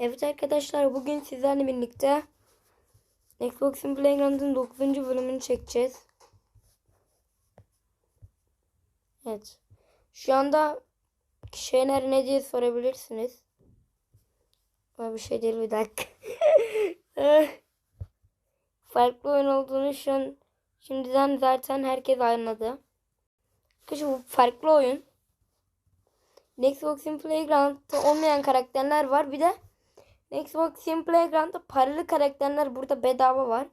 Evet arkadaşlar bugün sizlerle birlikte Xbox'un Playground'ın 9. bölümünü çekeceğiz. Evet. Şu anda şeyler ne diye sorabilirsiniz. Ama bir şey değil bir dakika. Farklı oyun olduğunu şu an şimdiden zaten herkes anladı. Arkadaşlar bu farklı oyun. Xbox'un Playground'da olmayan karakterler var. Bir de Xbox'un Playground'da paralı karakterler burada bedava var.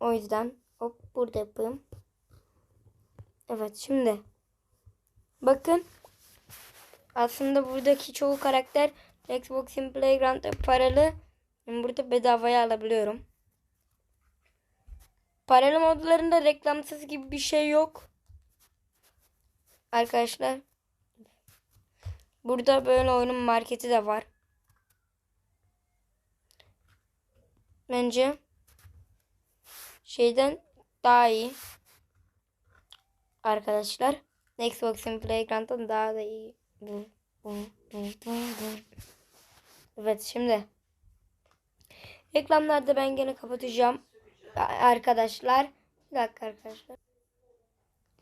O yüzden hop burada yapayım. Evet şimdi. Bakın. Aslında buradaki çoğu karakter Xbox'un Playground'da paralı. Burada bedavaya alabiliyorum. Paralı modlarında reklamsız gibi bir şey yok. Arkadaşlar. Burada böyle oyunun marketi de var. Bence şeyden daha iyi. Arkadaşlar. Xbox'un Playground'dan daha da iyi. Evet şimdi. Reklamlarda ben gene kapatacağım. Arkadaşlar. Bir dakika arkadaşlar.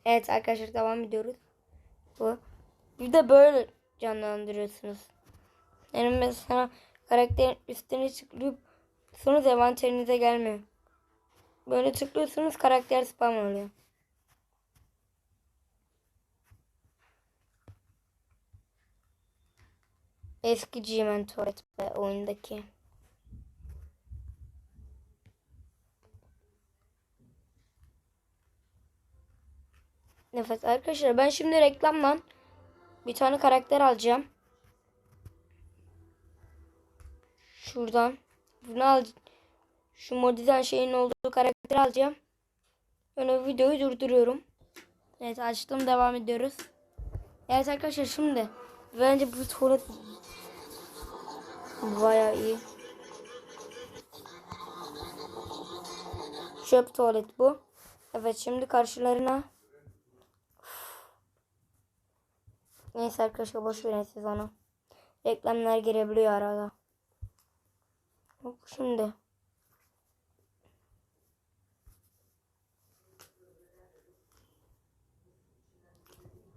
Evet arkadaşlar devam ediyoruz. Bu. Bir de böyle canlandırıyorsunuz. Yani mesela karakterin üstüne tıklayıp sonra envanterinize gelmiyor. Böyle tıklıyorsunuz karakter spam oluyor. Eski G-Man Tuvalet oyundaki. Evet arkadaşlar ben şimdi reklamdan bir tane karakter alacağım. Şuradan. Bunu al. Şu modizan şeyin olduğu karakteri alacağım. Öyle videoyu durduruyorum. Evet açtım devam ediyoruz. Evet arkadaşlar şimdi. Bence bu tuvalet baya iyi. Çöp tuvalet bu. Evet şimdi karşılarına Neyse arkadaşlar boş verin siz onu. Reklamlar girebiliyor arada. Hop şimdi.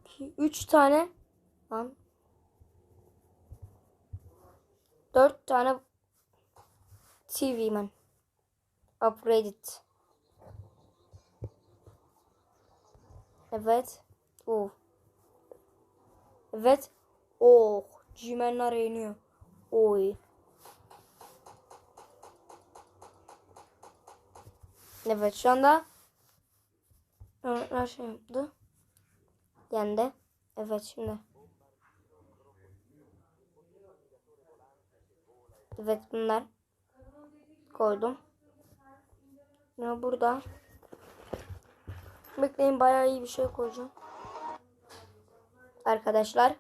İki, üç tane lan. Dört tane TV man. Upgraded. Evet. Oh. Evet. Oh. Cimenler iniyor. Oy. Evet şu anda her şey yaptı. Yendi. Evet şimdi. Evet bunlar. Koydum. Ya burada. Bekleyin bayağı iyi bir şey koyacağım. Arkadaşlar.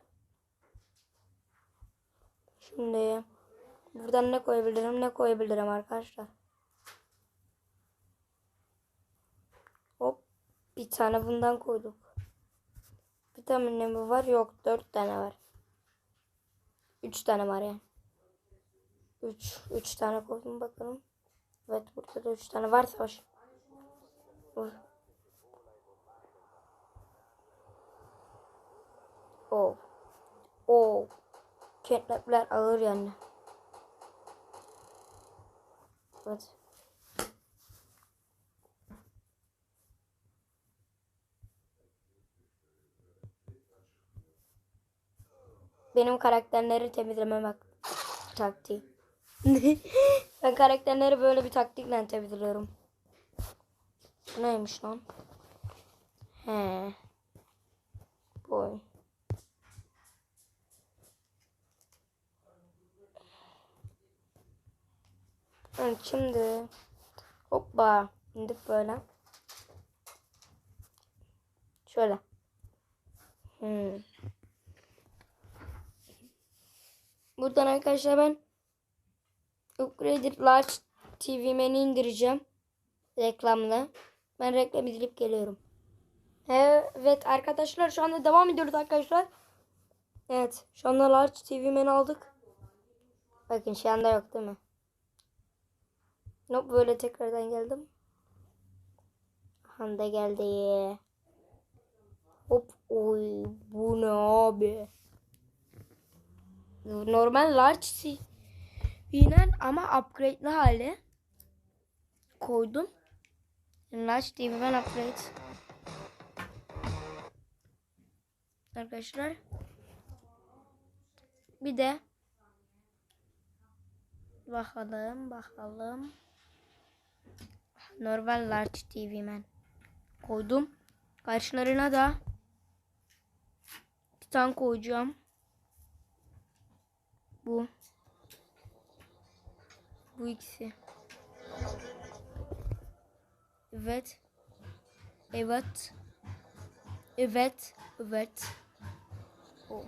Şimdi buradan ne koyabilirim ne koyabilirim arkadaşlar. Hop bir tane bundan koyduk. Ne mi var? Yok dört tane var. Üç tane var yani. Üç, üç tane koydum bakalım. Evet burada da üç tane var savaş. Vur. Oh. Oh. Catnap'ler ağır yani. Evet. Benim karakterleri temizleme bak taktiği. ben karakterleri böyle bir taktikle temizliyorum. Bu neymiş lan? He. Boy. Evet şimdi hoppa indik böyle. Şöyle. Hmm. Buradan arkadaşlar ben Upgraded Large TV menü indireceğim. Reklamla. Ben reklam izleyip geliyorum. Evet arkadaşlar şu anda devam ediyoruz arkadaşlar. Evet. Şu anda Large TV Men aldık. Bakın şu anda yok değil mi? Nope, böyle tekrardan geldim. Handa geldi. Hop oy bu ne abi? Normal large TV'den ama upgrade'li hali koydum. Large TV ben upgrade. Arkadaşlar. Bir de bakalım bakalım. Normal large TV ben koydum. Karşılarına da Titan koyacağım. Bu. Bu ikisi. Evet. Evet. Evet. Evet. O.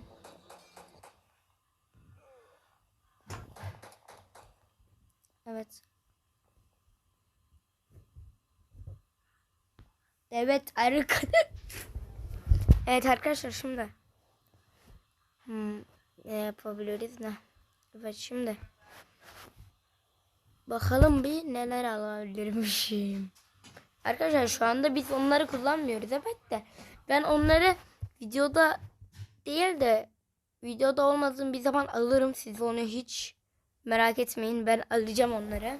Evet. Evet arkadaşlar. evet arkadaşlar şimdi. Hmm, ne yapabiliriz ne? Evet şimdi. Bakalım bir neler alabilirmişim. Arkadaşlar şu anda biz onları kullanmıyoruz evet de. Ben onları videoda değil de videoda olmadığım bir zaman alırım. Siz onu hiç merak etmeyin. Ben alacağım onları.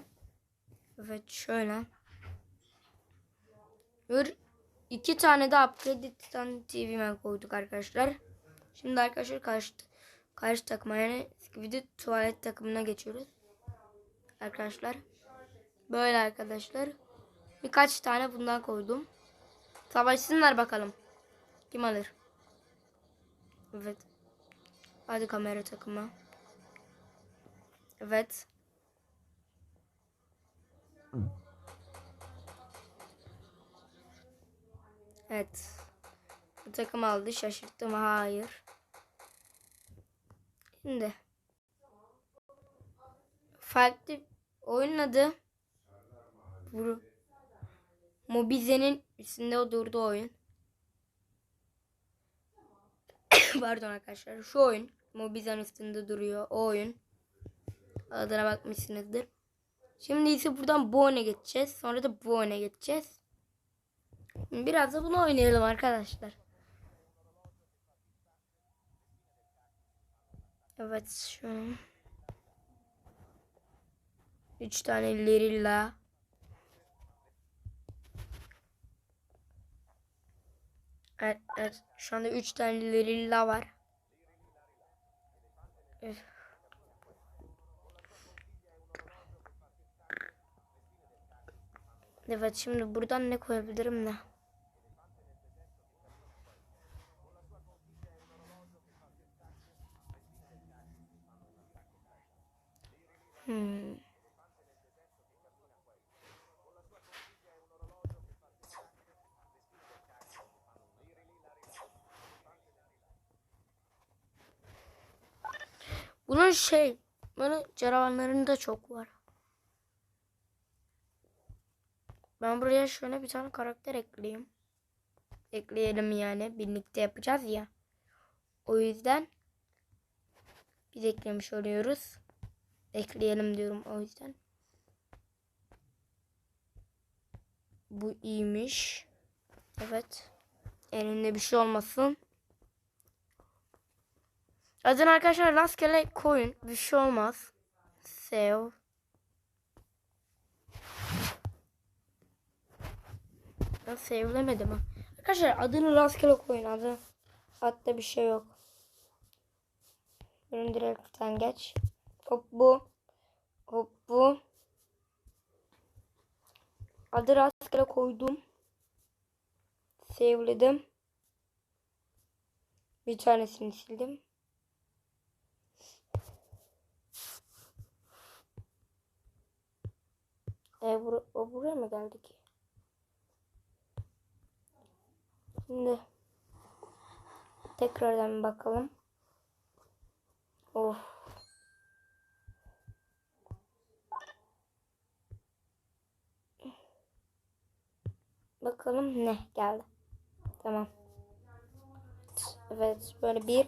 Evet şöyle. İki tane de upgrade Titan TV'me koyduk arkadaşlar. Şimdi arkadaşlar karşı, karşı takıma yani video tuvalet takımına geçiyoruz. Arkadaşlar. Böyle arkadaşlar. Birkaç tane bundan koydum. Savaşsınlar bakalım. Kim alır? Evet. Hadi kamera takımı. Evet. Evet. Bu takım aldı. Şaşırttım. Hayır. Şimdi. Farklı oyunun adı. Mobize'nin üstünde durduğu oyun. Pardon arkadaşlar. Şu oyun. Mobizen üstünde duruyor. O oyun. Adına bakmışsınızdır. Şimdi ise buradan bu oyuna geçeceğiz. Sonra da bu oyuna geçeceğiz. Biraz da bunu oynayalım arkadaşlar. Evet şu an. Üç tane Lirilla. Evet, evet. Şu anda üç tane Lirilla var. Evet. Şimdi buradan ne koyabilirim ne? Hmm. Bunun şey, böyle canavarlarında çok var. Ben buraya şöyle bir tane karakter ekleyeyim. Ekleyelim yani. Birlikte yapacağız ya. O yüzden biz eklemiş oluyoruz. Ekleyelim diyorum o yüzden. Bu iyiymiş. Evet. Elinde bir şey olmasın. Adını arkadaşlar rastgele koyun. Bir şey olmaz. Save. Ben save'lemedim ha. Arkadaşlar adını rastgele koyun. Adı hatta bir şey yok. Ürün direkten geç. Hop bu. Hop bu. Adı rastgele koydum. Save'ledim. Bir tanesini sildim. E, bur o buraya mı geldi ki? Şimdi tekrardan bakalım. Of. Bakalım ne geldi. Tamam. Evet böyle bir.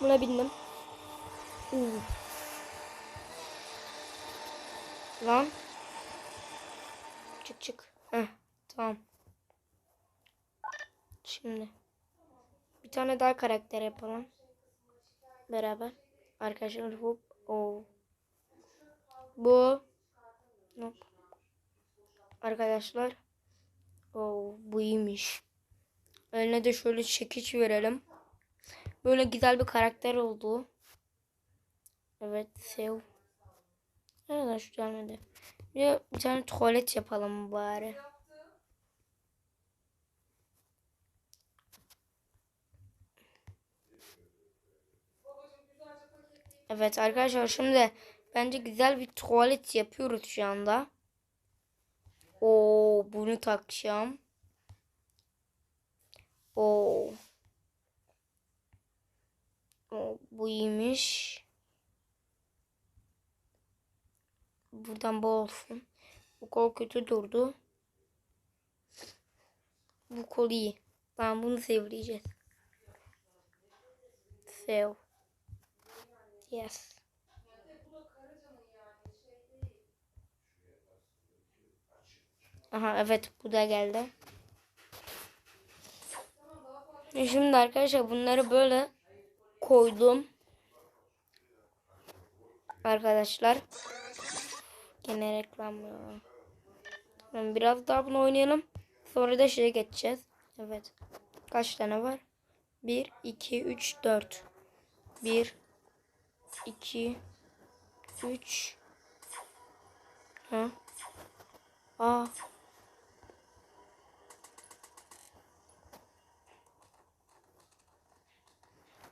Buna bindim. Uuu. Lan. Çık çık. Heh, tamam. Şimdi. Bir tane daha karakter yapalım. Beraber. Arkadaşlar hop. O. Bu. Arkadaşlar. O bu iyiymiş. Eline de şöyle çekiç verelim. Böyle güzel bir karakter oldu. Evet sev. Şu gelmedi. Bir, bir tane tuvalet yapalım bari. Evet arkadaşlar şimdi bence güzel bir tuvalet yapıyoruz şu anda. Oo bunu takacağım. Oo. Oo bu iyiymiş. Buradan bu olsun. Bu kol kötü durdu. Bu kol iyi. Tamam bunu sevleyeceğiz. Sev. Yes. Aha evet bu da geldi. E Şimdi arkadaşlar bunları böyle koydum. Arkadaşlar. Gene reklam Biraz daha bunu oynayalım. Sonra da şeye geçeceğiz. Evet. Kaç tane var? 1, 2, 3, 4. 1, 2, 3. Ha? Aa.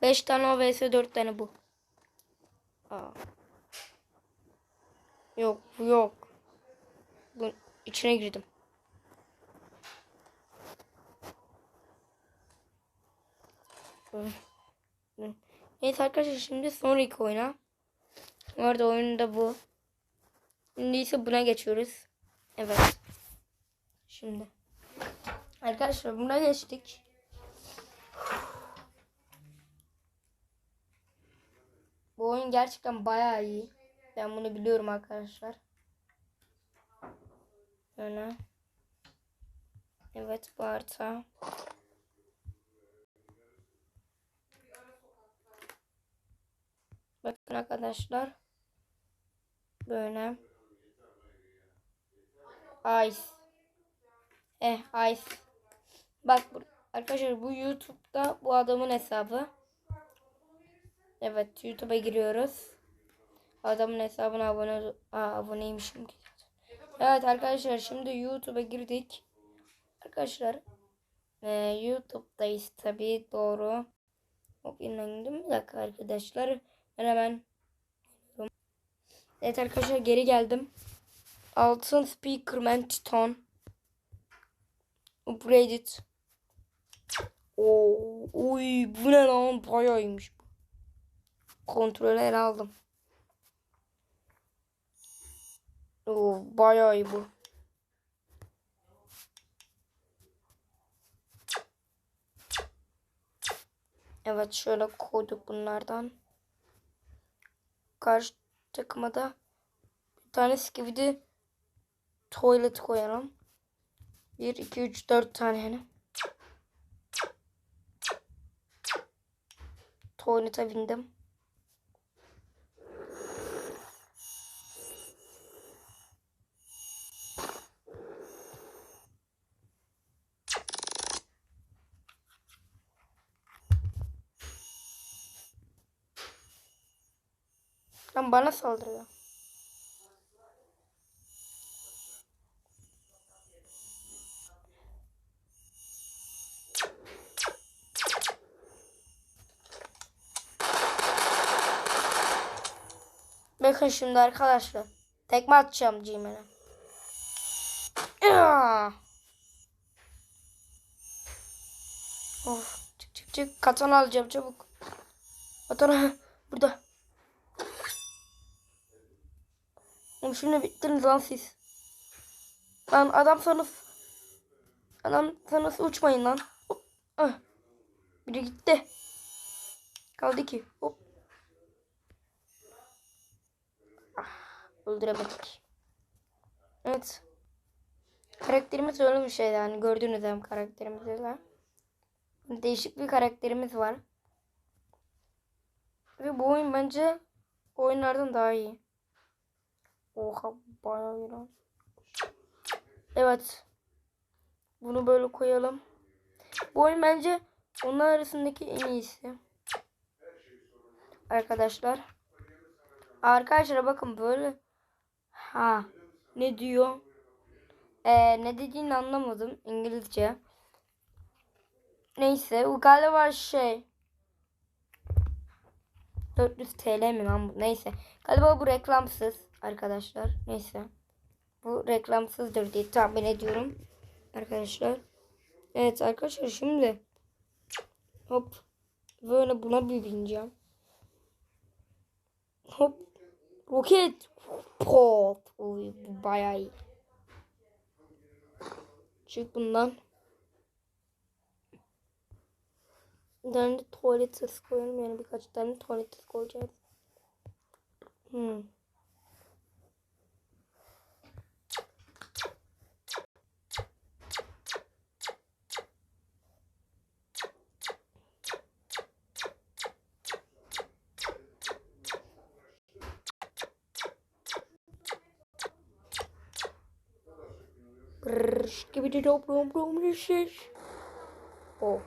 Beş tane o vs dört tane bu. Aa. Yok bu yok. Bu içine girdim. Hı. Hı. Neyse arkadaşlar şimdi sonraki oyuna. Orada oyunda bu. Şimdi ise buna geçiyoruz. Evet. Şimdi. Arkadaşlar buna geçtik. Bu oyun gerçekten bayağı iyi. Ben bunu biliyorum arkadaşlar. Öyle. Evet bu harita. Bakın arkadaşlar. Böyle. Ice. Eh Ice. Bak arkadaşlar bu YouTube'da bu adamın hesabı. Evet YouTube'a giriyoruz. Adamın hesabına abone Aa, aboneymişim ki. Evet arkadaşlar şimdi YouTube'a girdik. Arkadaşlar e, YouTube'dayız tabi doğru. Hop inandım bir dakika arkadaşlar. Ben hemen Evet arkadaşlar geri geldim. Altın Speakerman Titan. Upgraded. Oo, uy bu ne lan bayağı iyiymiş bu. Kontrolü ele aldım. Oo, bayağı iyi bu. Evet şöyle koyduk bunlardan. Karşı takıma da bir tane skibidi tuvalet koyalım. 1, 2, 3, 4 tane yani. Tuvalete bindim. Lan bana saldırıyor. Bakın şimdi arkadaşlar. Tekme atacağım Gmail'e. Ya! Of çık çık çık. Katana alacağım çabuk. Katana burada. Oğlum şimdi bittiniz lan siz. Lan adam sanız. Adam sanız uçmayın lan. Hop, ah. Biri gitti. Kaldı iki. Hop. Ah, öldüremedik. Evet. Karakterimiz öyle bir şey yani. Gördüğünüz gibi karakterimiz öyle. Değişik bir karakterimiz var. Ve bu oyun bence oyunlardan daha iyi. Oha bayağı lan. Evet. Bunu böyle koyalım. Bu oyun bence onlar arasındaki en iyisi. Arkadaşlar. Arkadaşlar bakın böyle. Ha. Ne diyor? Ee, ne dediğini anlamadım İngilizce. Neyse bu galiba şey 400 TL mi lan bu? Neyse. Galiba bu reklamsız arkadaşlar. Neyse. Bu reklamsızdır diye tahmin ediyorum. Arkadaşlar. Evet arkadaşlar şimdi hop böyle buna bir bineceğim. Hop roket pop. Uy, bu bayağı iyi. Çık bundan. Bir tane tuvalet sesi koyalım yani birkaç tane tuvalet sesi koyacağız. Hmm. Brrr, skibidi dop dom dom ses. Oh.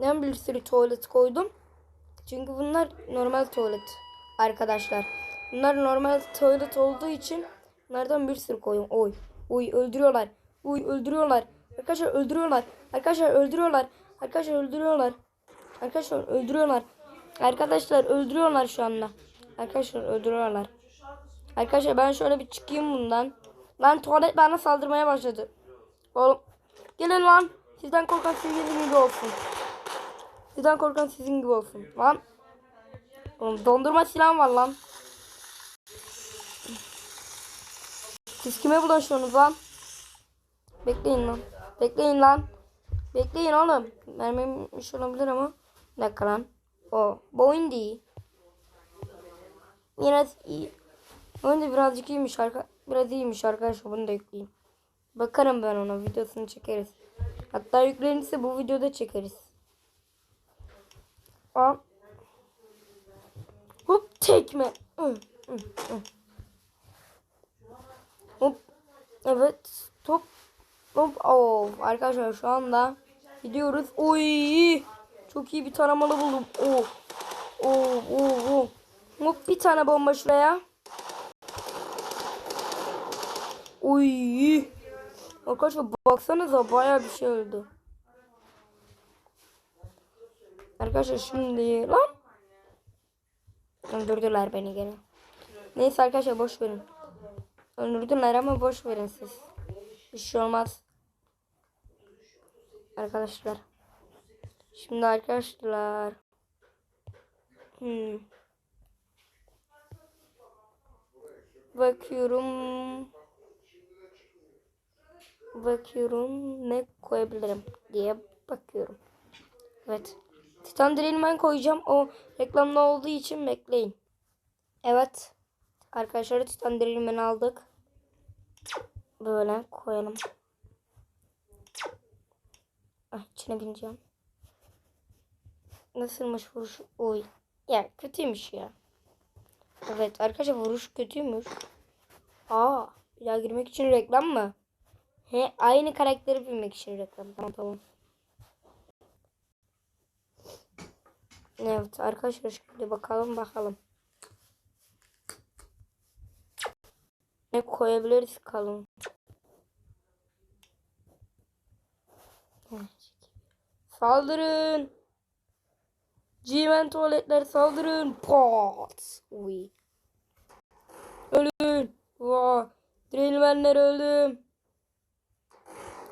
Neden bir sürü tuvalet koydum? Çünkü bunlar normal tuvalet arkadaşlar. Bunlar normal tuvalet olduğu için bunlardan bir sürü koydum. Oy. Oy öldürüyorlar. Oy öldürüyorlar. Arkadaşlar öldürüyorlar. Arkadaşlar öldürüyorlar. Arkadaşlar öldürüyorlar. Arkadaşlar öldürüyorlar. Arkadaşlar öldürüyorlar şu anda. Arkadaşlar öldürüyorlar. Arkadaşlar ben şöyle bir çıkayım bundan. Lan tuvalet bana saldırmaya başladı. Oğlum gelin lan. Sizden korkan sizin gibi olsun. Sizden korkan sizin gibi olsun. Lan. Oğlum dondurma silahım var lan. Siz kime bulaşıyorsunuz lan? Bekleyin lan. Bekleyin lan. Bekleyin oğlum. Mermiymiş olabilir ama. Bir dakika. O. Bu oyun değil. Biraz iyi. Oyun da birazcık iyiymiş. Arka, biraz iyiymiş arkadaşlar. Bunu da yükleyeyim. Bakarım ben ona. Videosunu çekeriz. Hatta yüklenirse bu videoda çekeriz. Al. Hop tekme. Hop. Evet. Top. Hop. Oh. Arkadaşlar şu anda gidiyoruz. Oy. Çok iyi bir taramalı buldum. Oh. Oh. Oh. Oh. Hop bir tane bomba şuraya. Oy. Arkadaşlar baksanıza bayağı bir şey öldü. Arkadaşlar şimdi lan. Öldürdüler beni gene. Neyse arkadaşlar boş verin. Öldürdüler ama boş verin siz. Bir şey olmaz. Arkadaşlar. Şimdi arkadaşlar. Hmm. Bakıyorum. Bakıyorum ne koyabilirim diye bakıyorum. Evet. Titan Drill koyacağım. O reklamda olduğu için bekleyin. Evet. Arkadaşlar Titan Drill aldık. Böyle koyalım. Ah, içine bineceğim. Nasılmış vuruş? Oy. Ya kötüymüş ya. Evet arkadaşlar vuruş kötüymüş. Aa, bir daha girmek için reklam mı? He, aynı karakteri bilmek için reklam. Tamam tamam. Evet arkadaşlar şimdi bakalım bakalım. Ne koyabiliriz kalın. Saldırın. Cimen tuvaletler saldırın. Pot. Uy. Ölün. Vaa. Drillmenler öldüm.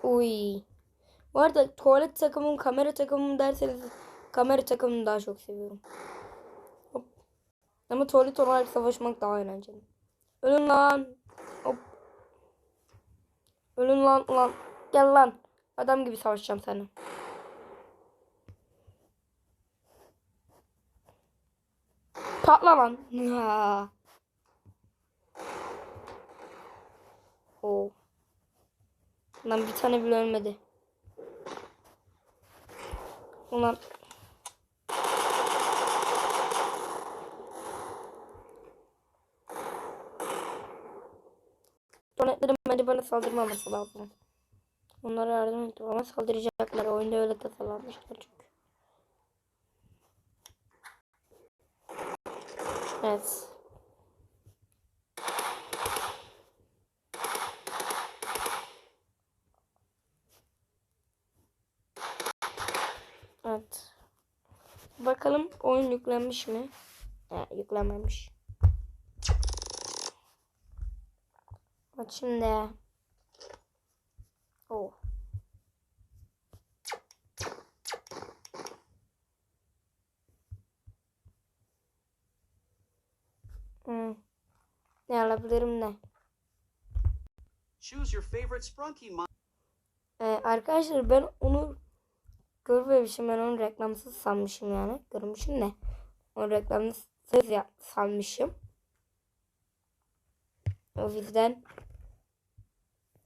Uy. Bu arada tuvalet takımım, kamera takımım derseniz kamera takımını daha çok seviyorum. Hop. Ama tuvalet olarak savaşmak daha eğlenceli. Ölün lan. Hop. Ölün lan lan. Gel lan. Adam gibi savaşacağım seninle. Patla lan. Ya. Lan bir tane bile ölmedi. Ulan. Donetlerin bence bana saldırmaması lazım. Onlara yardım ettim ama saldıracaklar. Oyunda öyle tasarlanmışlar çünkü. Evet. Bakalım oyun yüklenmiş mi? Ha, yüklenmemiş. Bak şimdi. Oh. Hmm. Ne alabilirim ne? Choose your favorite Sprunky Ee, arkadaşlar ben onu görmemişim. Ben onu reklamsız sanmışım yani. Görmüşüm de. Onu reklamsız sanmışım. O yüzden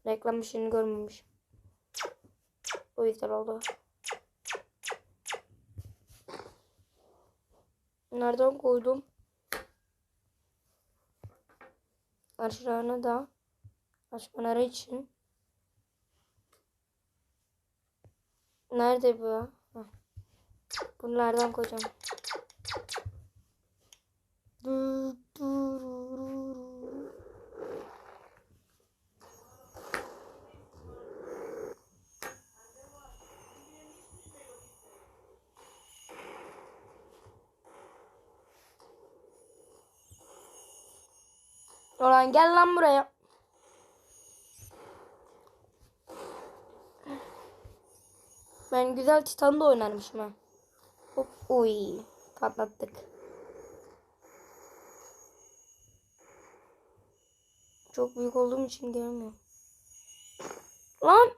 reklam işini görmemişim. O yüzden oldu. Nereden koydum? Aşağına da açmaları için Nerede bu? Heh. Bunlardan koyacağım. Ulan gel lan buraya. Ben güzel Titan'da oynarmışım ha. Hop uy patlattık. Çok büyük olduğum için gelmiyor. Lan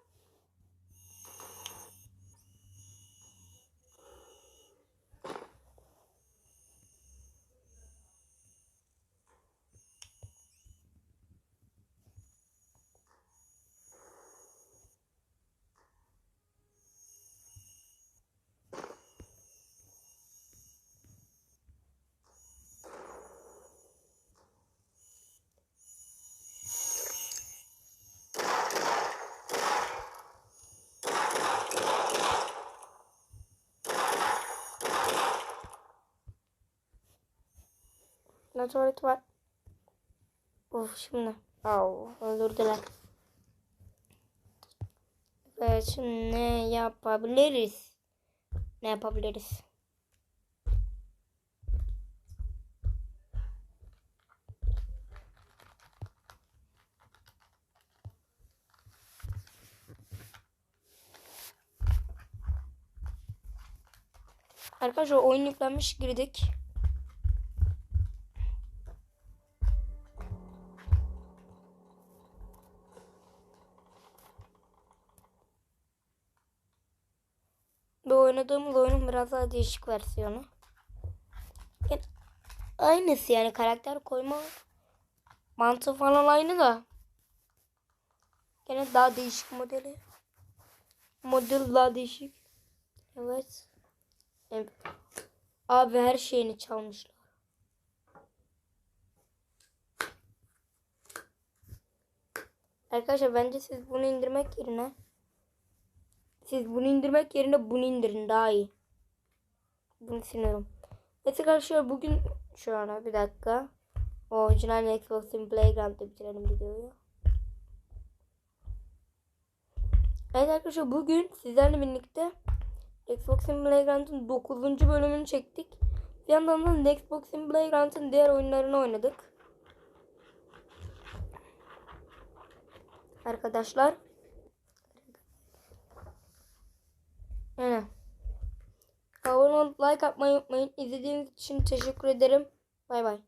ne tuvalet var. Of şimdi. Au öldürdüler. Evet şimdi ne yapabiliriz? Ne yapabiliriz? Arkadaşlar oyun yüklenmiş girdik. Oynadığımız oyunun biraz daha değişik versiyonu. Yani aynısı yani karakter koyma mantığı falan aynı da. Gene daha değişik modeli. Model daha değişik. Evet. Evet. Abi her şeyini çalmışlar. Arkadaşlar bence siz bunu indirmek yerine siz bunu indirmek yerine bunu indirin daha iyi. Bunu sinirim. Evet arkadaşlar bugün şu an bir dakika. Orijinal Xbox'ın Playground'da bitirelim videoyu. Evet arkadaşlar bugün sizlerle birlikte Xbox'ın Playground'ın 9. bölümünü çektik. Bir yandan da Xbox'ın Playground'ın diğer oyunlarını oynadık. Arkadaşlar. Yani. Abone like atmayı unutmayın. İzlediğiniz için teşekkür ederim. Bay bay.